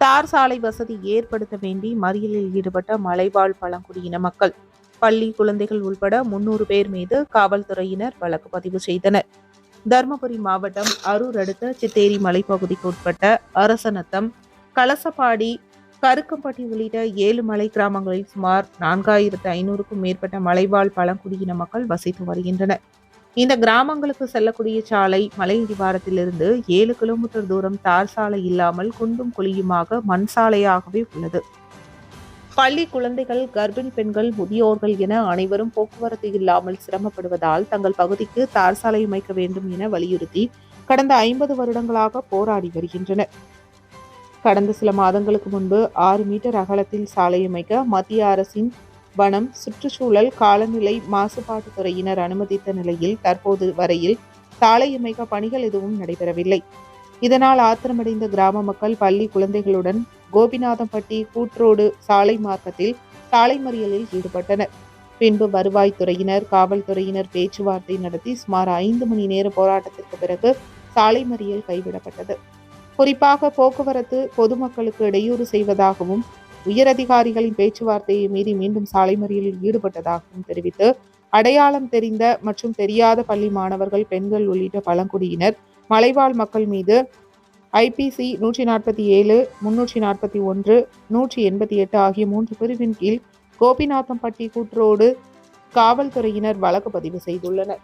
தார் சாலை வசதி ஏற்படுத்த வேண்டி மறியலில் ஈடுபட்ட மலைவாழ் பழங்குடியின மக்கள். பள்ளி குழந்தைகள் உள்பட முன்னூறு பேர் மீது காவல்துறையினர் வழக்கு பதிவு செய்தனர். தருமபுரி மாவட்டம் அரூர் அடுத்த சித்தேரி மலைப்பகுதிக்கு உட்பட்ட அரசநத்தம் கலசப்பாடி கருக்கம்பட்டி உள்ளிட்ட ஏழு மலை கிராமங்களில் சுமார் நான்காயிரத்து ஐநூறுக்கும் மேற்பட்ட மலைவாழ் பழங்குடியின மக்கள் வசித்து வருகின்றனர். இந்த கிராமங்களுக்கு செல்லக்கூடிய சாலை மலை இடிவாரத்திலிருந்து ஏழு கிலோமீட்டர் தூரம் தார் சாலை இல்லாமல் குண்டும் குழியுமாக மண் சாலையாகவே உள்ளது. பள்ளி குழந்தைகள் கர்ப்பிணி பெண்கள் முதியோர்கள் என அனைவரும் போக்குவரத்து இல்லாமல் சிரமப்படுவதால் தங்கள் பகுதிக்கு தார் சாலை அமைக்க வேண்டும் என வலியுறுத்தி கடந்த ஐம்பது வருடங்களாக போராடி வருகின்றனர். கடந்த சில மாதங்களுக்கு முன்பு ஆறு மீட்டர் அகலத்தில் சாலை அமைக்க மத்திய அரசின் வனம் சுற்றுச்சூழல் காலநிலை மாசுபாட்டு துறையினர் அனுமதித்த நிலையில் தற்போது வரையில் சாலை அமைக்க பணிகள் எதுவும் நடைபெறவில்லை. இதனால் ஆத்திரமடைந்த கிராம மக்கள் பள்ளி குழந்தைகளுடன் கோபிநாதம்பட்டி கூட்ரோடு சாலை மார்க்கத்தில் சாலை மறியலில் ஈடுபட்டனர். பின்பு வருவாய்த்துறையினர் காவல்துறையினர் பேச்சுவார்த்தை நடத்தி சுமார் ஐந்து மணி நேர போராட்டத்திற்கு பிறகு சாலை மறியல் கைவிடப்பட்டது. குறிப்பாக போக்குவரத்து பொதுமக்களுக்கு இடையூறு செய்வதாகவும் உயரதிகாரிகளின் பேச்சுவார்த்தையை மீறி மீண்டும் சாலை மறியலில் ஈடுபட்டதாகவும் தெரிவித்து அடையாளம் தெரிந்த மற்றும் தெரியாத பள்ளி மாணவர்கள் பெண்கள் உள்ளிட்ட பழங்குடியினர் மலைவாழ் மக்கள் மீது ஐபிசி நூற்றி நாற்பத்தி ஏழு முன்னூற்றி நாற்பத்தி ஒன்று நூற்றி எண்பத்தி எட்டு ஆகிய மூன்று பிரிவின் கீழ் கோபிநாத்தம்பட்டி கூற்றோடு காவல்துறையினர் வழக்கு பதிவு செய்துள்ளனர்.